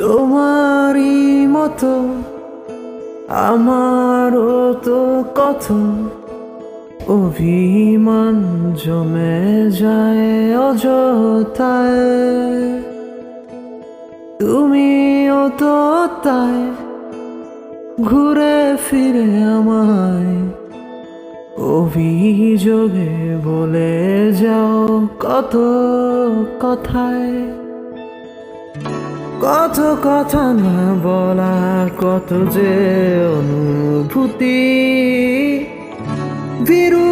তোমারই মতো, আমারও তো কত। অভিমান জমে যায় অযথায়। তুমিও তো তাই, ঘুরে ফিরে আমায়। অভিযোগে বলে যাও কত কথায়। কত কথা না বলা, কত যে অনুভূতি। বিরু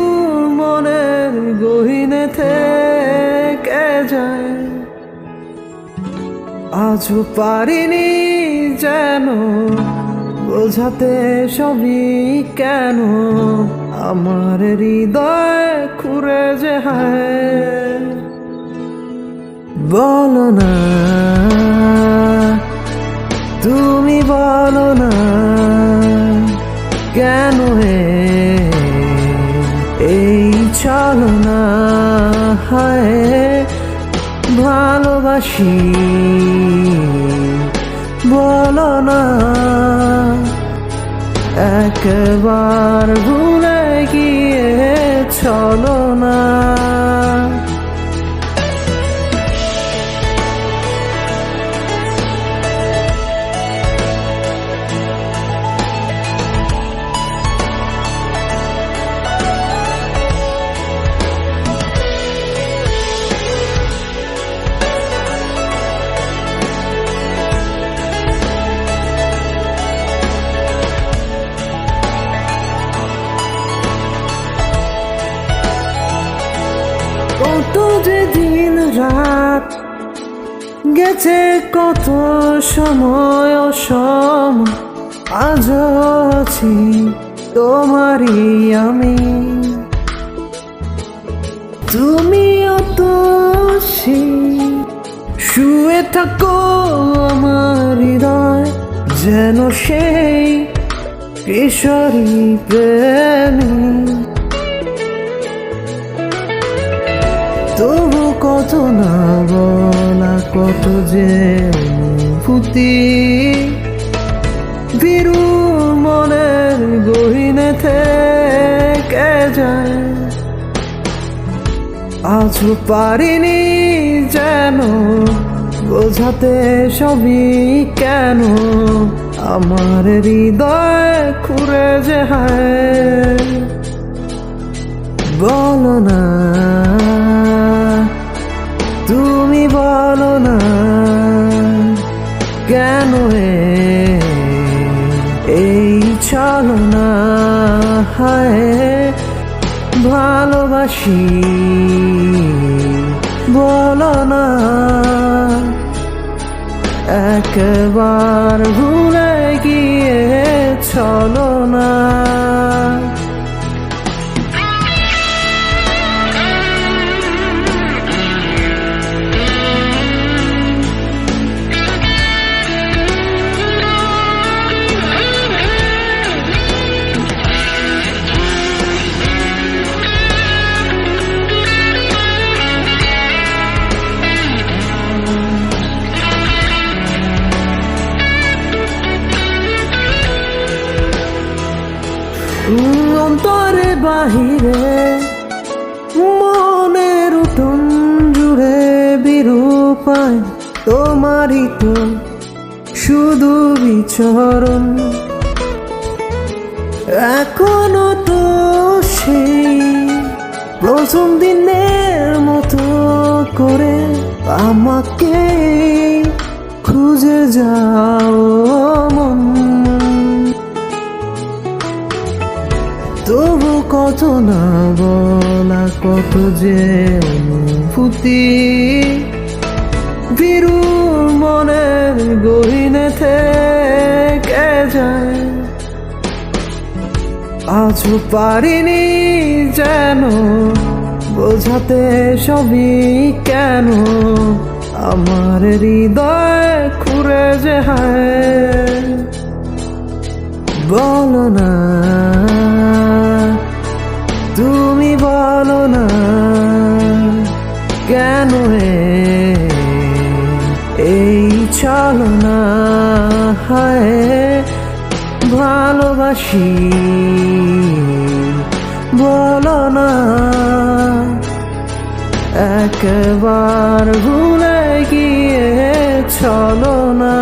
মনের গহিনে থেকে যায়। আজও পারিনি যেন বোঝাতে সবই কেন, আমার হৃদয় খুঁড়ে যে হায়। বলো না। তুমি বলো না। কেন এ এই চলো না হায় ভালোবাসি। বলো না। একবার ভুলে গিয়ে চলো না গেছে কত সময় ও সময় আজ আছি তোমারই আমি। তুমিও তো শুয়ে থাকো আমার হৃদয়, যেন সেই কিশোরী প্রেমী। তবু কত না কত যে অনুভূতি। বিরু মনের গহিনে থেকে যায়? আজও পারিনি যেন বোঝাতে সবই কেন আমার হৃদয় খুঁড়ে যে হায়। বলো না। এই চলো না হায় ভালোবাসি বলো না। একবার ভুলে গিয়ে চলো না। অন্তরে বাহিরে, মনের উঠুন জুড়ে বিরূপায় তোমারই তো শুধু বিচরণ। এখনও তো সেই প্রথম দিনের মতো করে আমাকে খুঁজে যাও। কত না বলা কত যে অনুভূতি। বিরু মনের গহিনে থেকে যায়। আজও পারিনি যেন বোঝাতে সবই কেন আমার হৃদয় খুঁড়ে যে হায়। বলো না। ভালোবাসি। বলো না একবার ভুলে গিয়ে চলো না।